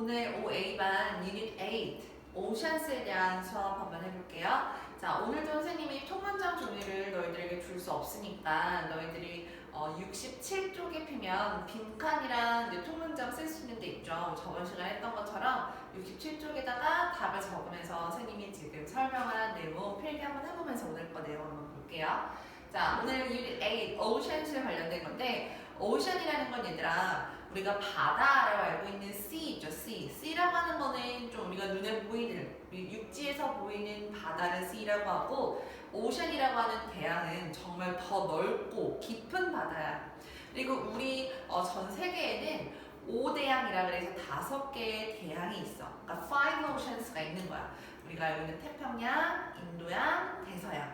오늘 OA반 유닛 8 오션스에 대한 수업 한번 해볼게요. 자, 오늘도 선생님이 통문장 종이를 너희들에게 줄 수 없으니까 너희들이 어, 67쪽에 피면 빈칸이랑 통문장 쓸 수 있는 데 있죠. 저번 시간에 했던 것처럼 67쪽에다가 답을 적으면서 선생님이 지금 설명한 내용 필기 한번 해보면서 오늘 거 내용 한번 볼게요. 자, 오늘 유닛 8 오션스에 관련된 건데 오션이라는 건 얘들아 우리가 바다라고 알고 있는 sea 있죠, sea. sea라고 하는 거는 좀 우리가 눈에 보이는 육지에서 보이는 바다를 sea라고 하고 오션이라고 하는 대양은 정말 더 넓고 깊은 바다야. 그리고 우리 어, 전 세계에는 5대양이라 그래서 다섯 개의 대양이 있어. 그러니까 five oceans가 있는 거야. 우리가 알고 있는 태평양, 인도양,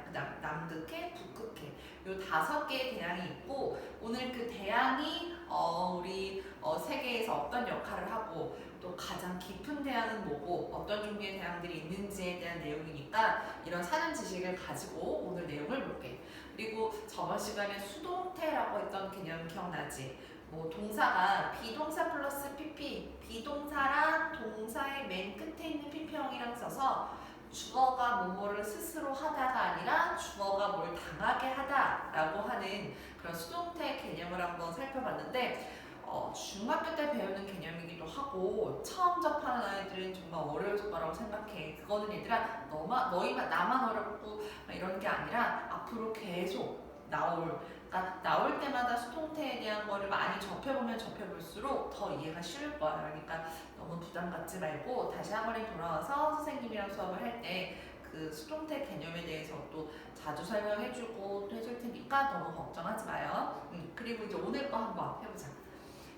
그다음 남극해, 북극해. 요 다섯 개의 대양이 있고 오늘 그 대양이 어, 우리 어, 세계에서 어떤 역할을 하고 또 가장 깊은 대양은 뭐고 어떤 종류의 대양들이 있는지에 대한 내용이니까 이런 사전 지식을 가지고 오늘 내용을 볼게. 그리고 저번 시간에 수동태라고 했던 개념 기억나지? 뭐 동사가 비동사 플러스 PP, 비동사랑 동사의 맨 끝에 있는 PP형이랑 써서 주어가 뭐뭐를 스스로 하다가 아니라 주어가 뭘 당하게 하다라고 하는 그런 수동태 개념을 한번 살펴봤는데 어, 중학교 때 배우는 개념이기도 하고 처음 접하는 아이들은 정말 어려울 거라고 생각해. 그거는 얘들아 너만 너희만 나만 어렵고 막 이런 게 아니라 앞으로 계속 나올 그러니까 나올 때마다 수동태에 대한 거를 많이 접해보면 접해볼수록 더 이해가 쉬울 거야. 그러니까 너무 부담 갖지 말고 다시 한 번에 돌아와서 선생님이랑 수업을 할 때 그 수동태 개념에 대해서 또 자주 설명해주고 또 해줄 테니까 너무 걱정하지 마요. 음, 그리고 이제 오늘 거 한번 해보자.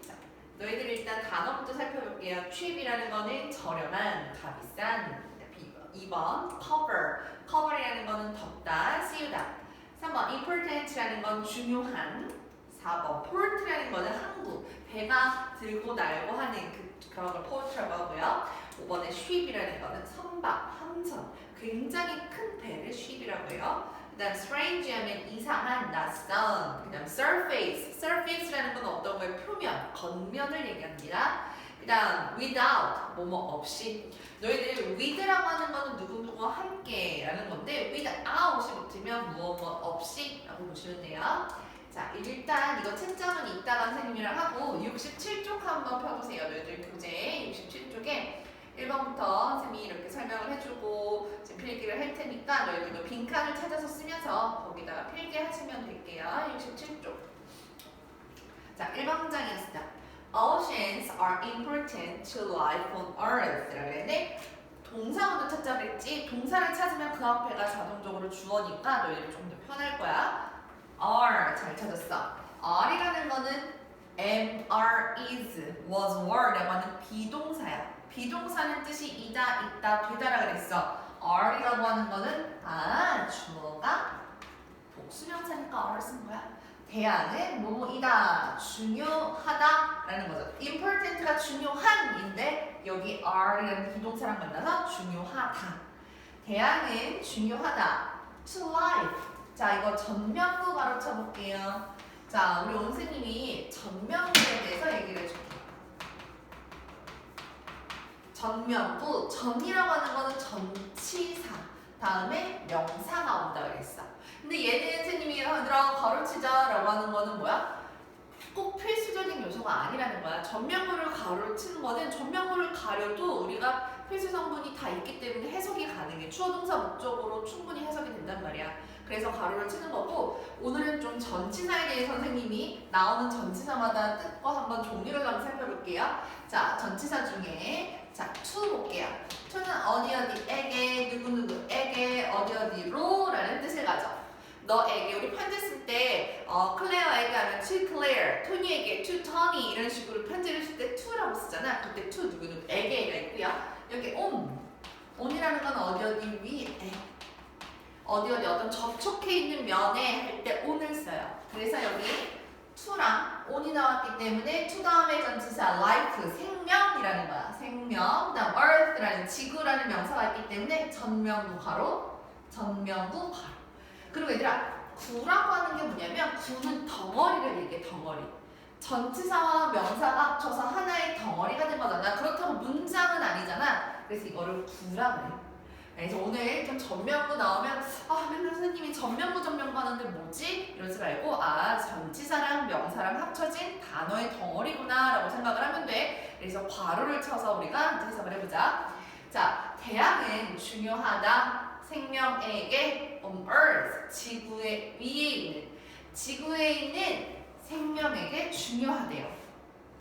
자, 너희들 일단 단어부터 살펴볼게요. 취입이라는 거는 저렴한, 값비싼. 2번 cover, cover이라는 거는 덮다, 씌우다. 3번 important라는 건 중요한. 4번 port라는 거는 항구, 배가 들고 날고 하는 그, 그런 걸 port라고 하고요. 5번에 ship이라는 거는 선박, 함선, 굉장히 큰 배를 ship이라고 해요. 그 다음 strange 하면 이상한, 낯선. 그 다음 surface, surface라는 건 어떤 거예요? 표면, 겉면을 얘기합니다. 그 다음 without, 뭐뭐 없이. 너희들이 with라고 하는 거는 누구누구와 함께 라는 건데 without이 붙으면 무엇 무엇 라고 보시면 돼요. 자 일단 이거 채점은 이따가 선생님이랑 하고 67쪽 한번 펴보세요. 너희들 교재 67쪽에 1번부터 선생님이 이렇게 설명을 해주고 지금 필기를 할 테니까 너희들도 빈칸을 찾아서 쓰면서 거기다가 필기하시면 될게요. 67쪽. 자 1번 문장이었습니다. Oceans are important to life on Earth. 라고 했는데 동사 먼저 찾자 그랬지. 동사를 찾으면 그 앞에가 자동적으로 주어니까 너희들 조금 더 편할 거야. are 잘 찾았어. are이라는 거는 am, are, is, was, were라고 하는 비동사야. 비동사는 뜻이 이다, 있다, 되다라 그랬어. are이라고 하는 거는 아 주어가 복수명사니까 are 쓴 거야. 대안은 뭐뭐이다 중요하다라는 거죠. important가 중요한인데 여기 are이라는 비동사랑 만나서 중요하다. 대안은 중요하다. to life. 자 이거 전명구 바로 쳐볼게요. 자 우리 원생님이 전명구에 대해서 얘기를 해줄게요. 전명구 전이라고 하는 거는 전치사 다음에 명사가 온다 그랬어. 근데 얘는 선생님이 얘들아 가로치자라고 하는 거는 뭐야? 꼭 필수적인 요소가 아니라는 거야. 전면구를 가로로 치는 거는 전면구를 가려도 우리가 필수 성분이 다 있기 때문에 해석이 가능해. 추어 동사 목적으로 충분히 해석이 된단 말이야. 그래서 가로를 치는 거고 오늘은 좀 전치사에 대해 선생님이 나오는 전치사마다 뜻과 한번 종류를 한번 살펴볼게요. 자, 전치사 중에 자, to 볼게요. 너에게 우리 편지 쓸때 어, 클레어에게 하면 to Claire, 토니에게 to Tony 이런 식으로 편지를 쓸 때 to라고 쓰잖아. 그때 to 누구 누구 에게가 있고요. 여기 on, on이라는 건 어디 어디 위에 어디 어디 어떤 접촉해 있는 면에 할 때 on을 써요. 그래서 여기 to랑 on이 나왔기 때문에 to 다음에 전치사 life 생명이라는 거야. 생명. 그다음 earth라는 지구라는 명사가 있기 때문에 전명구 가로 전명구 가로. 그리고 얘들아 구라고 하는 게 뭐냐면 구는 덩어리를 얘기해 덩어리 전치사와 명사가 합쳐서 하나의 덩어리가 된 거잖아 그렇다고 문장 그래서 이거를 구라 그래요. 그래서 오늘 좀 전면부 나오면 아 맨날 선생님이 전면부 전면부 하는데 뭐지? 이러지 말고 아 전치사랑 명사랑 합쳐진 단어의 덩어리구나 라고 생각을 하면 돼. 그래서 괄호를 쳐서 우리가 해석을 해보자. 자, 태양은 중요하다. 생명에게 on earth, 지구의 위에 있는 지구에 있는 생명에게 중요하대요.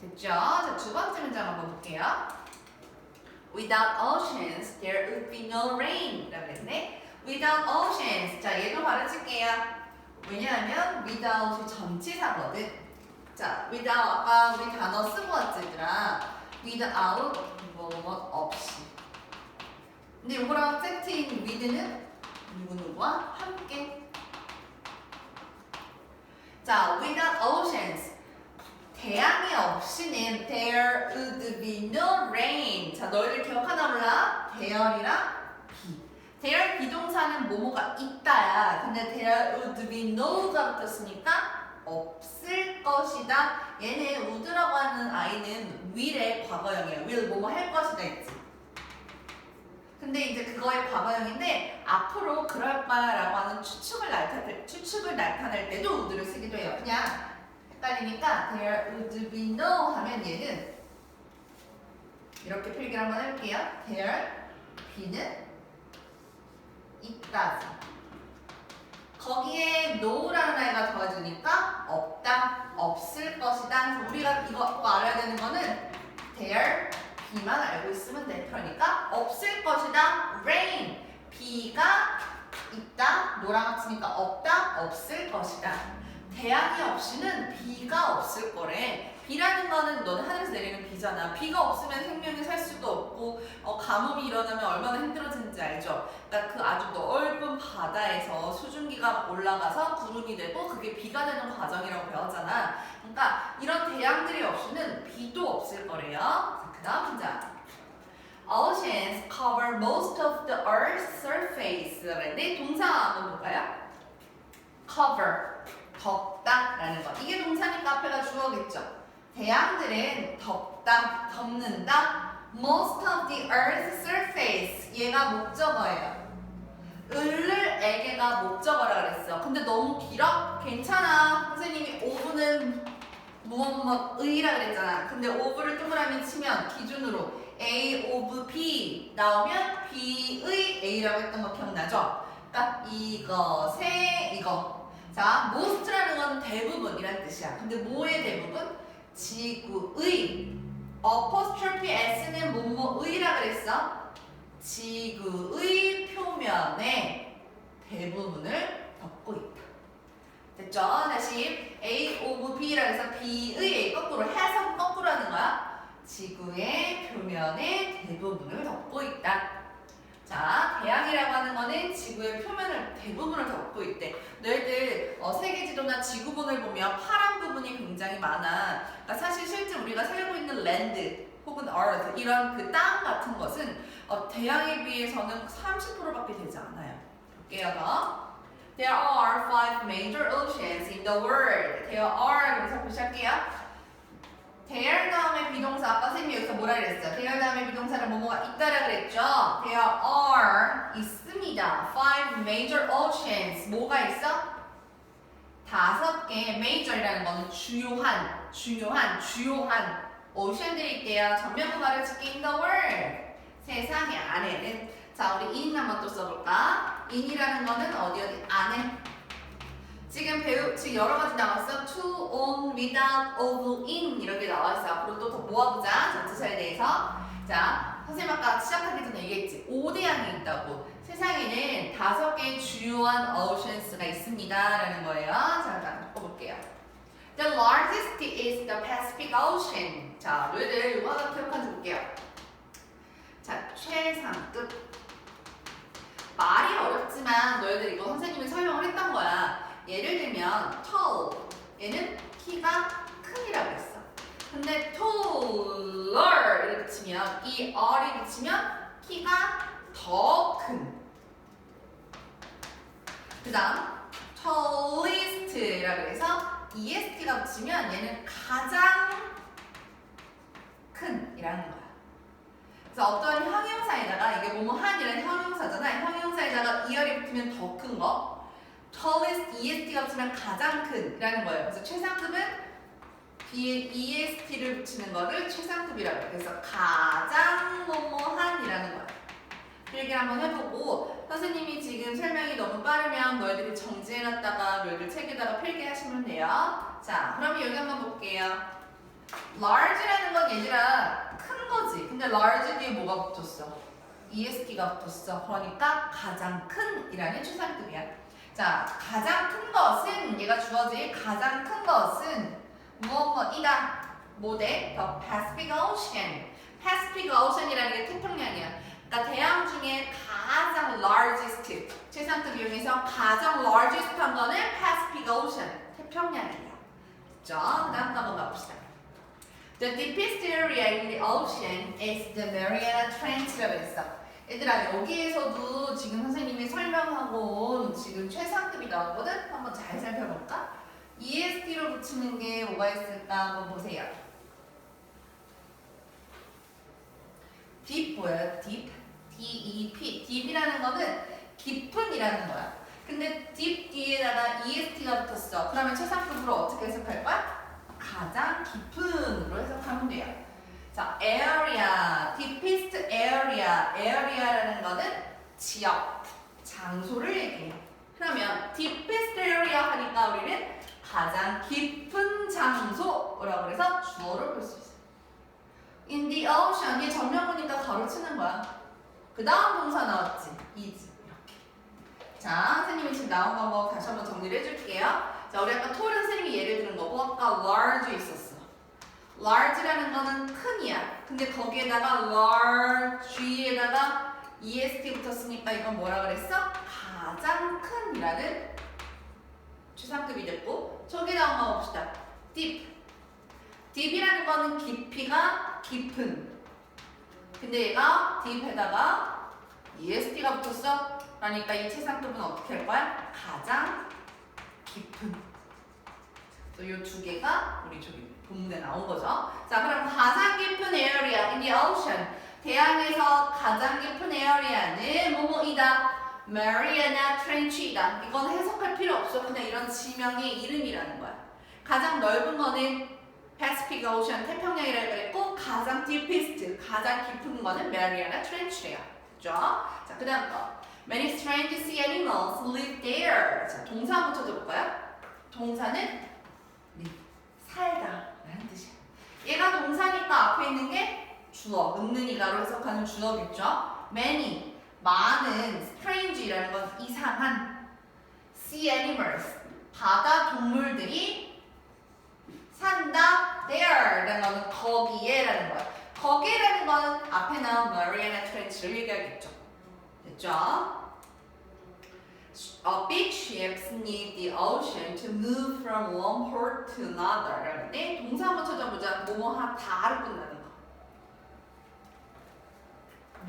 됐죠? 자, 두 번째 문장 한번 볼게요. Without oceans, there would be no rain. 라고 했네. Without oceans. 자, 얘도 가르칠게요. 왜냐하면 without이 전치사거든. 자, without 아까 우리 단어 쓰고 왔지, 얘들아. without 뭐, 뭐 없이. 근데 이거랑 세트인 with는 누구누구와 함께. 자, without oceans. 태양이 없이는 there would be no rain. 자, 너희들 기억하나 몰라? there이랑 be. there 비동사는 뭐뭐가 있다야. 근데 there would be no가 붙었으니까 없을 것이다. 얘네 would라고 하는 아이는 will의 과거형이에요. will 뭐뭐 할 것이다 있지. 근데 이제 그거의 과거형인데 앞으로 그럴 거라고 하는 추측을 나타낼 추측을 나타낼 때도 would를 쓰기도 해요. 그냥 헷갈리니까 there would be no 하면 얘는 이렇게 필기를 한번 해볼게요. there be는 있다지. 거기에 no라는 아이가 더해주니까 없다, 없을 것이다. 우리가 이거 꼭 알아야 되는 거는 there be만 알고 있으면 돼. 그러니까 없을 것이다. rain 비가 있다. 노랑 합치니까 없다, 없을 것이다. 태양이 없이는 비가 없을 거래. 비라는 거는 너는 하늘에서 내리는 비잖아. 비가 없으면 생명이 살 수도 없고 어, 가뭄이 일어나면 얼마나 힘들어지는지 알죠? 그러니까 그 아주 넓은 바다에서 수증기가 올라가서 구름이 되고 그게 비가 되는 과정이라고 배웠잖아. 그러니까 이런 태양들이 없이는 비도 없을 거래요. 자, 그 다음 문장. Oceans cover most of the Earth's surface. 네, 동사 한번 볼까요? cover. 덮다라는 거. 이게 동사니까 앞에가 주어겠죠. 태양들은 덮다, 덮는다. Most of the Earth's surface. 얘가 목적어예요. 을을 에게가 목적어라 그랬어. 근데 너무 길어? 괜찮아. 선생님이 오브는 무엇 무엇 의라 그랬잖아. 근데 오브를 동그라미 치면 기준으로 A of B 나오면 B의 A라고 했던 거 기억나죠? 그러니까 이것의 이거. 자, most라는 건 대부분이란 뜻이야. 근데 뭐의 대부분? 지구의 apostrophe s는 뭐뭐의라 그랬어? 지구의 표면에 대부분을. 됐죠? 다시 A of B라 해서 B의 A 거꾸로 해석 거꾸로 하는 거야. 지구의 표면에 대부분을 덮고 있다. 자, 태양이라고 하는 거는 지구의 표면을 대부분을 덮고 있대. 너희들 어, 세계 지도나 지구본을 보면 파란 부분이 굉장히 많아. 그러니까 사실 실제 우리가 살고 있는 랜드 혹은 earth 이런 그 땅 같은 것은 어, 태양에 비해서는 30%밖에 되지 않아요. 볼게요 더. There are five major oceans in the world. There are 여기서 보시할게요. there 다음에 비동사 아까 선생님이 여기서 뭐라 그랬어? there 다음에 비동사는 뭐뭐가 있다라 그랬죠? There are 있습니다. Five major oceans 뭐가 있어? 다섯 개 major이라는 거는 주요한 중요한 주요한 오션들이 있대요. 전면부 가르치기 in the world 세상의 안에는 자 우리 in 한번 또 써볼까? in이라는 거는 어디 어디 안에 지금 배우 지금 여러 가지 나왔어. to, on, without, of, in 이렇게 나와 있어. 앞으로 또 더 모아보자. 전체사에 대해서. 자, 선생님 아까 시작하기 전에 얘기했지. 5대양이 있다고. 세상에는 다섯 개의 주요한 oceans가 있습니다 라는 거예요. 자, 일단 볼게요. The largest is the Pacific Ocean. 자, 너희들 이거 하나 기억하지 볼게요. 자, 최상급. 말이 어렵지만 너희들 이거 선생님이 설명을 했던 거야. 예를 들면 tall 얘는 키가 큰이라고 했어. 근데 taller 이렇게 붙이면 이 r이 붙이면 키가 더 큰. 그다음 tallest라고 해서 est가 붙이면 얘는 가장 큰이라는 거 야. 그래서 어떤 형용사에다가 이게 뭐뭐 한이라는 형용사잖아. 형용사에다가 이열이 붙으면 더 큰 거. tallest EST가 붙으면 가장 큰이라는 거예요. 그래서 최상급은 뒤에 EST를 붙이는 거를 최상급이라고 해요. 그래서 가장 뭐뭐한이라는 거예요. 그 얘기를 한번 해보고 선생님이 지금 설명이 너무 빠르면 너희들이 정지해놨다가 너희들 책에다가 필기하시면 돼요. 자, 그러면 여기 한번 볼게요. large라는 건 얘들아 큰 거지. 근데 large 뒤에 뭐가 붙었어? EST가 붙었어. 그러니까 가장 큰 이라는 추상급이야. 자, 가장 큰 것은 얘가 주어진 가장 큰 것은 무엇뭐이다. 뭐대? The Pacific Ocean. Pacific Ocean이라는 게 태평양이야. 그러니까 대양 중에 가장 largest 최상급 이용해서 가장 largest 한 거는 Pacific Ocean 태평양이에요. 그죠? 그다음 한번 가봅시다. The deepest area in the ocean is the Mariana Trench라고 했어. 얘들아 여기에서도 지금 선생님이 설명하고 온 지금 최상급이 나오거든? 한번 잘 살펴볼까? EST로 붙이는 게 뭐가 있을까 한번 보세요. deep 뭐예요? deep, D-E-P. deep이라는 거는 깊은이라는 거야. 근데 deep 뒤에다가 EST가 붙었어. 그러면 최상급으로 어떻게 해석할 거야? 가장 깊은으로 해석하면 돼요. 자, area, deepest area, area라는 거는 지역, 장소를 얘기해요. 그러면 deepest area 하니까 우리는 가장 깊은 장소라고 해서 주어를 볼 수 있어요. In the ocean, 이 전명구니까 가로치는 거야. 그 다음 동사 나왔지, is 이렇게. 자, 선생님이 지금 나온 거 다시 한번 정리를 해줄게요. 자, 우리 아까 토른 선생님이 예를 들은 거고 아까 large 있었어. large라는 거는 큰이야. 근데 거기에다가 large에다가 est 붙었으니까 이건 뭐라 그랬어? 가장 큰이라는 추상급이 됐고 저기다 한번 봅시다. deep. deep이라는 거는 깊이가 깊은. 근데 얘가 deep에다가 est가 붙었어. 그러니까 이 최상급은 어떻게 할 거야? 가장 깊은. 이두 개가 우리 저기 본문에 나온 거죠. 자, 그럼 가장 깊은 area in the ocean. 대양에서 가장 깊은 에어리아는 뭐뭐이다. Mariana Trench이다. 이건 해석할 필요 없어. 그냥 이런 지명의 이름이라는 거야. 가장 넓은 거는 Pacific Ocean 태평양이라고 그랬고 가장 deepest 가장 깊은 거는 Mariana Trench래요. 그죠? 자, 그다음 거. Many strange sea animals live there. 자, 동사 붙여 볼까요? 동사는 live, 살다 라는 뜻이야. 얘가 동사니까 앞에 있는 게 주어, 은는이가로 해석하는 주어겠죠? Many, 많은, strange라는 건 이상한 sea animals, 바다 동물들이 산다 there라는 거는 거기에라는 거야. 거기에라는 거는 앞에 나온 Mariana Trench를 얘기하겠죠. 됐죠? Uh, big ships need the ocean to move from one port to another. 라는데 동사 한번 찾아보자. 뭐뭐 다로 끝나는 거.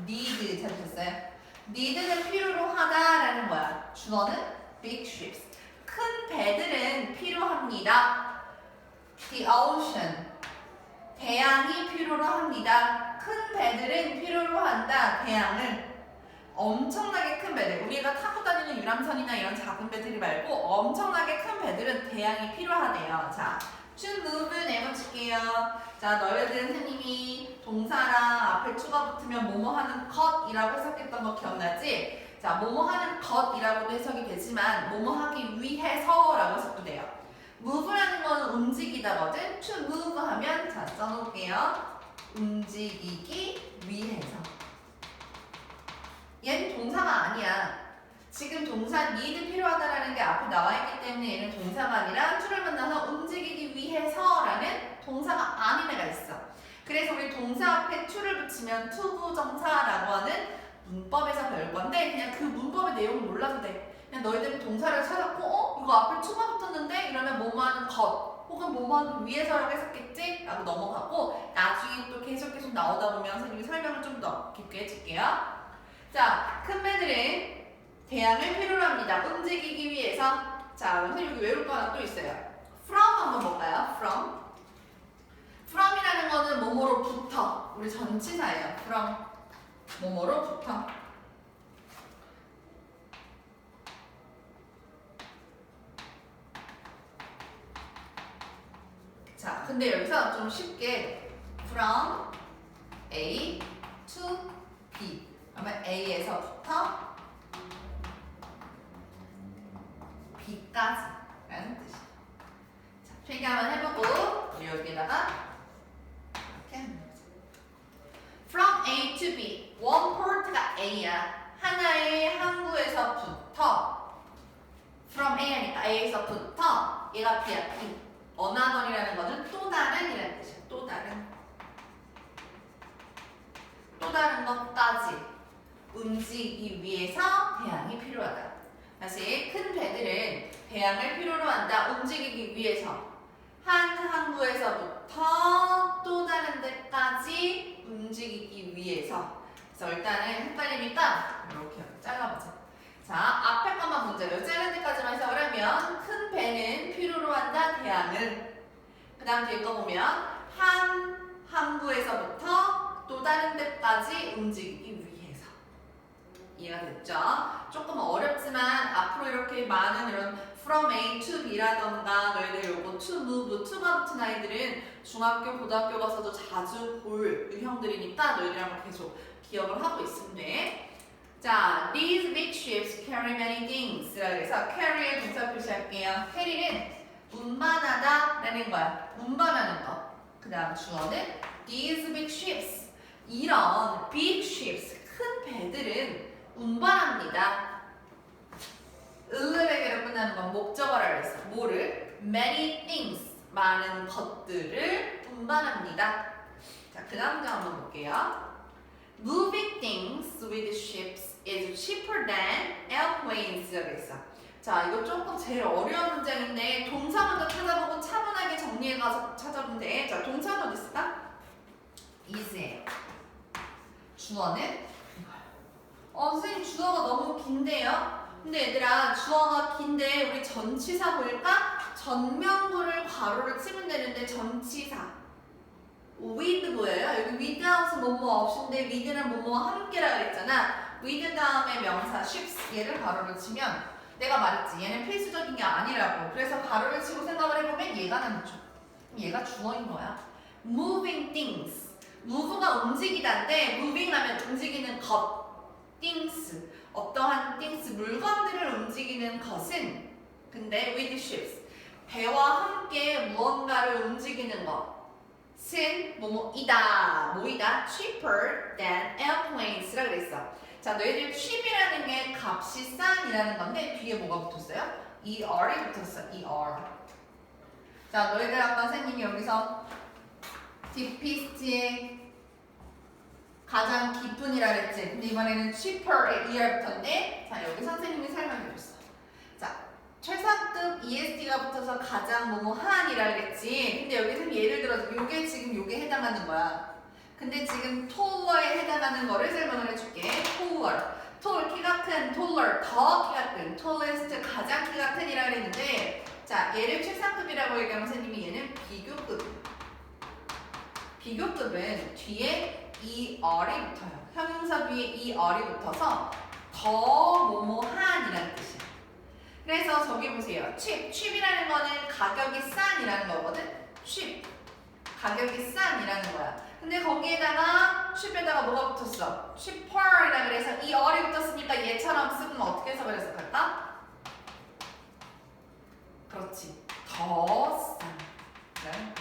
need 찾으셨어요? need는 필요로 하다라는 거야. 주어는 big ships. 큰 배들은 필요합니다. The ocean. 대양이 필요로 합니다. 큰 배들은 필요로 한다. 대양을. 엄청나게 큰 배들, 우리가 타고 다니는 유람선이나 이런 작은 배들이 말고 엄청나게 큰 배들은 대양이 필요하대요. 자, to move는 해보실게요. 자, 너희들 선생님이 동사랑 앞에 추가 붙으면 뭐뭐 하는 것이라고 해석했던 거 기억나지? 자, 뭐뭐 하는 것이라고도 해석이 되지만 뭐뭐 하기 위해서라고 해석도 돼요. move라는 건 움직이다거든. to move 하면 자, 써놓을게요. 움직이기 위해서. 얘는 동사가 아니야. 지금 동사 need 필요하다라는 게 앞에 나와 있기 때문에 얘는 동사가 아니라 to를 만나서 움직이기 위해서라는 동사가 아닌 애가 있어. 그래서 우리 동사 앞에 to를 붙이면 투부정사라고 하는 문법에서 배울 건데 그냥 그 문법의 내용을 몰라도 돼. 그냥 너희들은 동사를 찾았고 어? 이거 앞에 to가 붙었는데 이러면 뭐뭐 하는 것 혹은 뭐뭐 하기 위해서라고 했었겠지? 라고 넘어가고 나중에 또 계속 계속 나오다 보면 선생님이 설명을 좀 더 깊게 해줄게요. 자, 큰 배들은 대양을 필요로 합니다. 움직이기 위해서. 자, 선생님 여기 외울 거 하나 또 있어요. from 한번 볼까요? from. from이라는 거는 뭐뭐로부터. 우리 전치사예요. from. 뭐뭐로부터 자, 근데 여기서 좀 쉽게 from A to B 그러면 A에서부터 B까지 라는 뜻이야. 자, 필기 한번 해보고 우리 여기다가 이렇게 하는 거지. From A to B 원 포트가 A야. 하나의 항구에서부터 from A 하니까 A에서부터 얘가 B야 B. 어나더이라는 거는 또 다른 이라는 뜻이야. 또 다른. 또 다른 것까지 움직이기 위해서 배양이 필요하다. 다시 큰 배들은 배양을 필요로 한다. 움직이기 위해서 한 항구에서부터 또 다른 데까지 움직이기 위해서. 그래서 일단은 헷갈리니까 이렇게 잘라보자. 자, 앞에 것만 문제예요. 자른 데까지만 해석을 하면 큰 배는 필요로 한다. 배양을. 그 다음 뒤에 거 보면 한 항구에서부터 또 다른 데까지 움직이기 위해서. 이해가 됐죠? 조금 어렵지만 앞으로 이렇게 많은 이런 from A to B라던가 너희들 요거 to move, to가 붙은 아이들은 중학교, 고등학교 가서도 자주 볼 유형들이니까 너희들이랑 계속 기억을 하고 돼. 자, these big ships carry many things. 그래서 carry의 동사 표시할게요. carry는 운반하다라는 거야. 운반하는 거. 그 다음 주어는 these big ships. 이런 big ships, 큰 배들은 운반합니다. 을레베게로 끝나는 건 목적어라 그랬어. 뭐를? many things. 많은 것들을 운반합니다. 자, 그 다음 장 한번 볼게요. Moving things with ships is cheaper than airplanes. 그랬어. 자, 이거 조금 제일 어려운 문장인데 동사 먼저 찾아보고 차분하게 정리해가서 찾아보면 돼. 자, 동사는 어디 있을까? is예요. 주어는. 어, 선생님 주어가 너무 긴데요? 근데 얘들아 주어가 긴데 우리 전치사 보일까? 전명구를 괄호를 치면 되는데 전치사. with 보여요? 여기 without은 뭐뭐 없인데 with는 뭐뭐 함께라 그랬잖아. with 다음에 명사 ships 얘를 괄호를 치면 내가 말했지 얘는 필수적인 게 아니라고. 그래서 괄호를 치고 생각을 해보면 얘가 남죠. 얘가 주어인 거야. moving things. move가 움직이다인데 moving 하면 움직이는 것 things 어떠한 things 물건들을 움직이는 것은 근데 with ships 배와 함께 무언가를 움직이는 것은 뭐뭐이다 뭐이다? cheaper than airplanes라 그랬어. 자 너희들 cheap이라는 게 값이 싼이라는 건데 뒤에 뭐가 붙었어요? er이 붙었어 er. 자 너희들 아까 선생님이 여기서 디피스트의 가장 깊은이라 그랬지. 근데 이번에는 cheaper의 ER부터인데 자 여기 선생님이 설명해 줬어. 자 최상급 EST가 붙어서 가장 뭐뭐한이라 그랬지. 근데 여기서 예를 들어서 요게 지금 요게 해당하는 거야. 근데 지금 taller 해당하는 거를 설명을 해줄게. taller. tall 키가 큰, taller 더 키가 큰, tallest 가장 키가 큰이라 그랬는데 자 얘를 최상급이라고 얘기하면 선생님이 얘는 비교급. 비교급은 뒤에 ER이 붙어요. 형용사 뒤에 ER이 붙어서 더 뭐뭐한이라는 뜻이야. 그래서 저기 보세요. 칩, 칩이라는 거는 가격이 싼이라는 거거든. 칩, 가격이 싼이라는 거야. 근데 거기에다가 칩에다가 뭐가 붙었어? cheaper이라 그래서 ER이 붙었으니까 얘처럼 쓰면 어떻게 해석을 해석할까? 그렇지. 더 싼.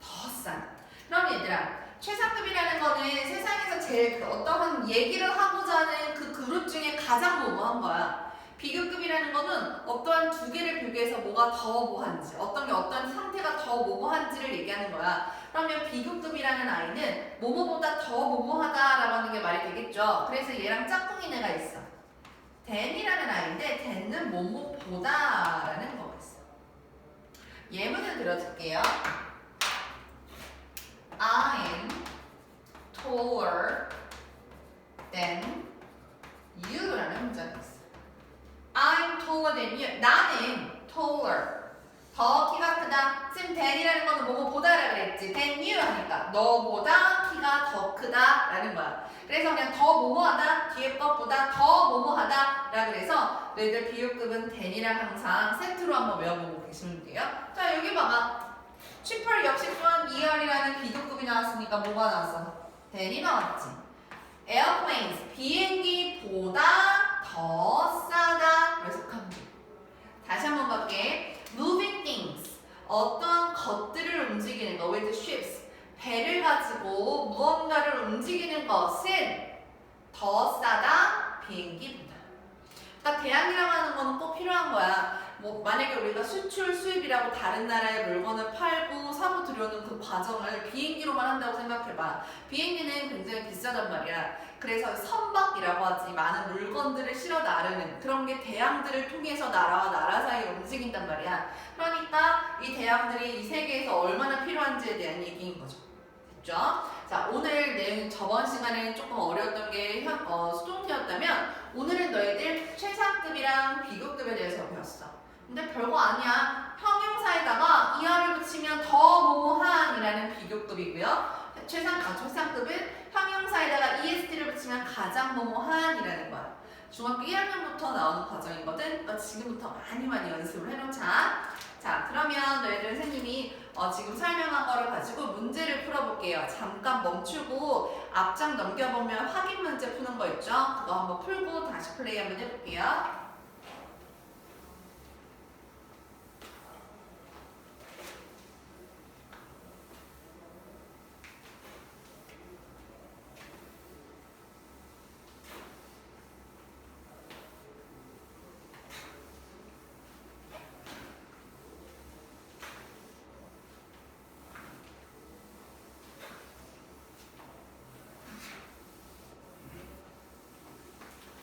더 싼. 그럼 얘들아, 최상급이라는 거는 세상에서 제일 그 어떠한 얘기를 하고자 하는 그 그룹 중에 가장 뭐뭐한 거야. 비교급이라는 거는 어떠한 두 개를 비교해서 뭐가 더 뭐한지, 어떤 게 어떤 상태가 더 뭐뭐한지를 얘기하는 거야. 그러면 비교급이라는 아이는 뭐뭐보다 더 뭐뭐하다라고 하는 게 말이 되겠죠. 그래서 얘랑 짝꿍인 애가 있어. 댄이라는 아이인데 댄은 뭐뭐보다라는 거가 있어. 예문을 들어줄게요. I'm taller than you라는 문장이 있어. I'm taller than you. 나는 taller. 더 키가 크다. 지금 than이라는 거는 뭐뭐보다라 그랬지. than you 하니까 너보다 키가 더 크다. 라는 거야. 그래서 그냥 더 뭐뭐하다 뒤에 것보다 더 뭐뭐하다 라 그래서 너희들 비교급은 than이랑 항상 세트로 한번 외워보고 계시면 돼요. 자 여기 봐봐. 취펄 역시 또한 2R이라는 비교급이 나왔으니까 뭐가 나왔어? than이 나왔지. airplanes 비행기보다 더 싸다 돼. 다시 한 번 볼게. moving things 어떤 것들을 움직이는 거 with ships 배를 가지고 무언가를 움직이는 것은 더 싸다 비행기보다. 그러니까 대항이라고 하는 거는 꼭 필요한 거야. 뭐 만약에 우리가 수출 수입이라고 다른 나라에 물건을 팔고 사고 들여오는 그 과정을 비행기로만 한다고 생각해봐. 비행기는 굉장히 비싸단 말이야. 그래서 선박이라고 하지 많은 물건들을 실어 나르는 그런 게 대양들을 통해서 나라와 나라 사이에 움직인단 말이야. 그러니까 이 대양들이 이 세계에서 얼마나 필요한지에 대한 얘기인 거죠. 됐죠? 자 오늘 내용 저번 시간에는 조금 어려웠던 게 현, 어, 수동태였다면 오늘은 너희들 최상급이랑 비교급에 대해서 배웠어. 근데 별거 아니야. 형용사에다가 이하를 붙이면 더 뭐뭐한이라는 비교급이고요. 최상 아, 최상급은 형용사에다가 est를 붙이면 가장 뭐뭐한이라는 거야. 중학교 1학년부터 나오는 과정이거든. 그러니까 지금부터 많이 많이 연습을 해놓자. 자, 그러면 너희들 선생님이 어, 지금 설명한 거를 가지고 문제를 풀어볼게요. 잠깐 멈추고 앞장 넘겨보면 확인 문제 푸는 거 있죠? 그거 한번 풀고 다시 플레이 한번 해볼게요.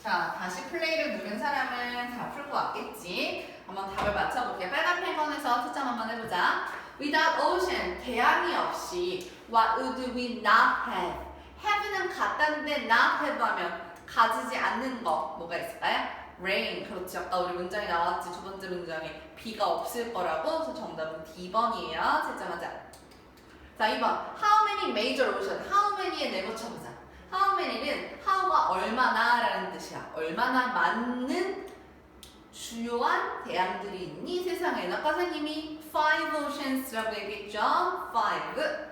자, 다시 플레이를 누른 사람은 다 풀고 왔겠지? 한번 답을 맞춰볼게요. 빨간 펜건에서 채점 한번 해보자. Without ocean, 대양이 없이 What would we not have? have는 같다는데 not have 하면 가지지 않는 거 뭐가 있을까요? rain, 그렇지. 아까 우리 문장이 나왔지. 두 번째 문장에 비가 없을 거라고. 그래서 정답은 D번이에요. 채점하자. 자, 2번. How many major ocean? How many에 내고 쳐보자. How many는 how가 얼마나 라는 뜻이야. 얼마나 많은 주요한 대양들이 있니 세상에는 아까 선생님이 five oceans라고 얘기했죠. five.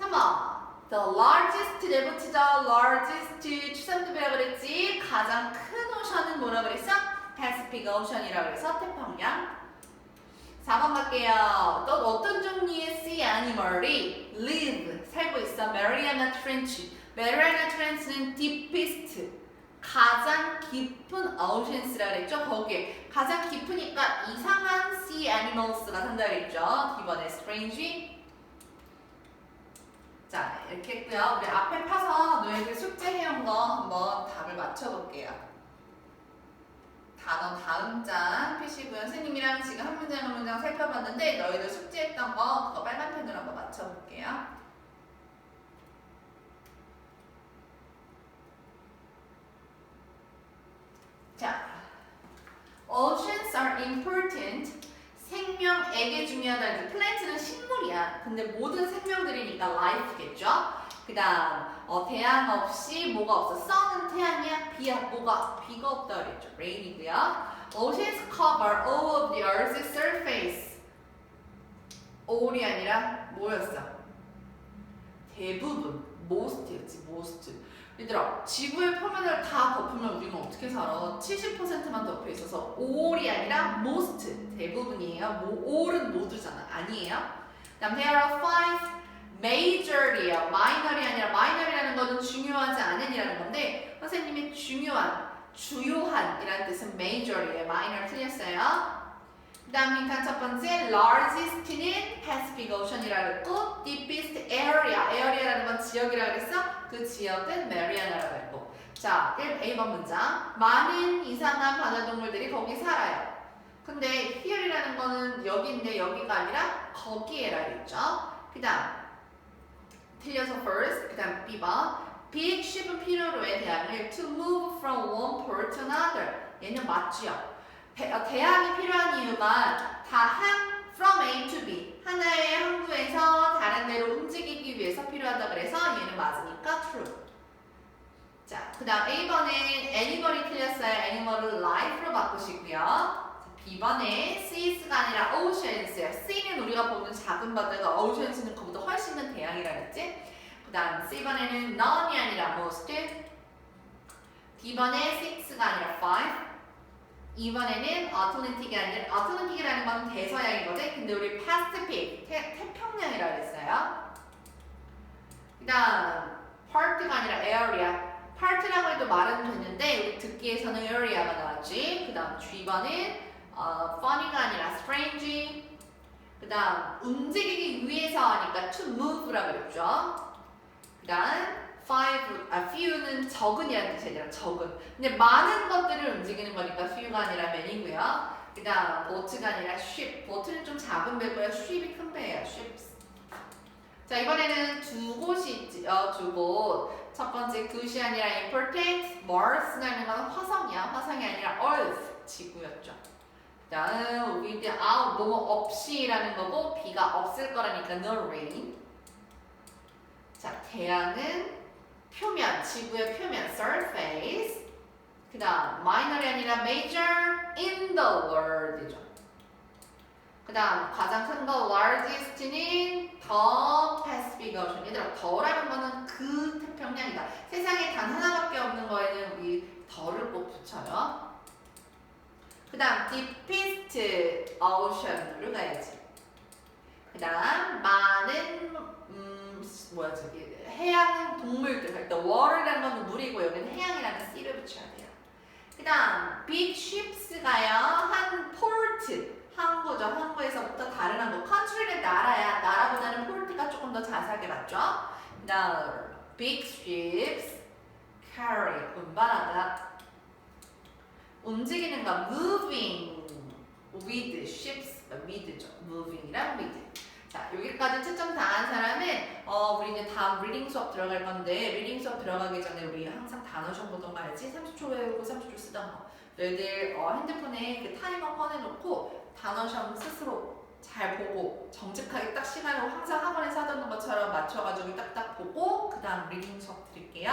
3번. The largest 내붙이자 largest 추상급이라 그랬지. 가장 큰 오션은 뭐라 그랬어? Pacific Ocean이라 그래서 태평양. 4번 갈게요. 또 어떤 종류의 sea animal이 live 살고 있어? Mariana Trench. Mariana Trench는 deepest 가장 깊은 oceans라 그랬죠? 거기에 가장 깊으니까 이상한 sea animals가 산다 그랬죠? D번에 strange. 자 이렇게 했고요. 우리 앞에 파서 너희들 숙제 해온 거 한번 답을 맞춰볼게요. 단어 다음 장 펴시고요. 선생님이랑 지금 한 문장 한 문장 살펴봤는데 너희들 숙제했던 거 그거 빨간 펜으로 한번 맞춰볼게요. 자, oceans are important. 생명에게 중요하다. 플랜트는 식물이야. 근데 모든 생명들이니까 life겠죠? 그 다음, 어, 태양 없이 뭐가 없어? sun은 태양이야? 비야? 뭐가? 비가 없다 그랬죠. rain이고요. Oceans cover all of the earth's surface. all이 아니라 뭐였어? 대부분, most였지, most. 얘들아, 지구의 표면을 다 덮으면 우리는 어떻게 살아? 70%만 덮여 있어서 all이 아니라 most, 대부분이에요. 뭐, all은 모두잖아. 아니에요? 그다음 there are five major이에요. minor이 아니라 minor이라는 거는 중요하지 않은이라는 건데 선생님이 중요한, 주요한이라는 뜻은 major이에요. minor 틀렸어요. 그 다음 빈칸 첫 번째 largest는 Pacific Ocean이라고 했고 deepest area, area라는 건 지역이라고 그랬어? 그 지역은 Mariana라고 했고 자, 1, A번 문장 많은 이상한 바다동물들이 거기 살아요. 근데 here이라는 거는 여기인데 여기가 아니라 거기에라 했죠. 그 다음 틀려서 first, 그 다음 B번 big ship은 필요로 해 대항을 to move from one port to another 얘는 맞지요. 대, 어, 대항이 필요한 이유가 다 한 from A to B 하나의 항구에서 다른 데로 움직이기 위해서 필요하다 그래서 얘는 맞으니까 true. 자, 그 다음 A번엔 animal이 틀렸어요. animal을 life로 바꾸시고요. 자, B번에 seas가 아니라 oceans예요. C는 우리가 보는 작은 바다가 oceans는 그보다 훨씬 더 대양이라 그랬지? 그 다음 C번에는 none이 아니라 most. D번에 six가 아니라 five. 2번에는 Atlantic이 아니라 Atlantic이라는 건 대서양이거든. 근데 우리 Pacific 태, 태평양이라 그랬어요. 그다음 part가 아니라 area. part라고 해도 말은 됐는데 우리 듣기에서는 area가 나왔지. 그다음 G번은 어, funny가 아니라 strange. 그 다음 움직이기 위해서 하니까 to move라고 그랬죠. 그 다음 five, 아 few는 적은이라는 뜻이 아니라 적은. 근데 많은 것들을 움직이는 거니까 few가 아니라 many고요. 그 다음 boat가 아니라 ship. boat는 좀 작은 배고요. ship이 큰 배예요. ships. 자 이번에는 두 곳이 있지, 어, 두 곳. 첫 번째 그것이 아니라 important, Mars라는 건 화성이야. 화성이 아니라 Earth, 지구였죠. 그다음 without, 뭐뭐 없이라는 거고 비가 없을 거라니까 no rain. 자 태양은 표면, 지구의 표면, surface. 그다음 minor이 아니라 major in the world이죠. 그다음 가장 큰 거 largest는 더 Pacific Ocean. 얘들아 더라는 거는 그 태평양이다. 세상에 단 하나밖에 없는 거에는 우리 더를 꼭 붙여요. 그 다음 deepest ocean으로 가야지. 그 다음 많은 음 뭐야 저기 해양 동물들 할때 water라는 건 물이고 여기는 해양이라는 c를 붙여야 돼요. 그 다음 big ships가요 한 port 항구죠. 항구에서부터 다른 항구. country는 나라야. 나라보다는 port가 조금 더 자세하게 맞죠? Now big ships carry 운반하다 움직이는 거 moving with ships with죠. moving이랑 with. 자, 여기까지 채점 다 한 사람은 어, 우리 이제 다음 리딩 수업 들어갈 건데 리딩 수업 들어가기 전에 우리 항상 단어 시험 보던 거 알지? 30초 외우고 30초 쓰던 거. 너희들 어, 핸드폰에 그 타이머 꺼내놓고 단어 시험 스스로 잘 보고 정직하게 딱 시간을 항상 학원에서 하던 것처럼 맞춰가지고 딱딱 보고 그 다음 리딩 수업 드릴게요.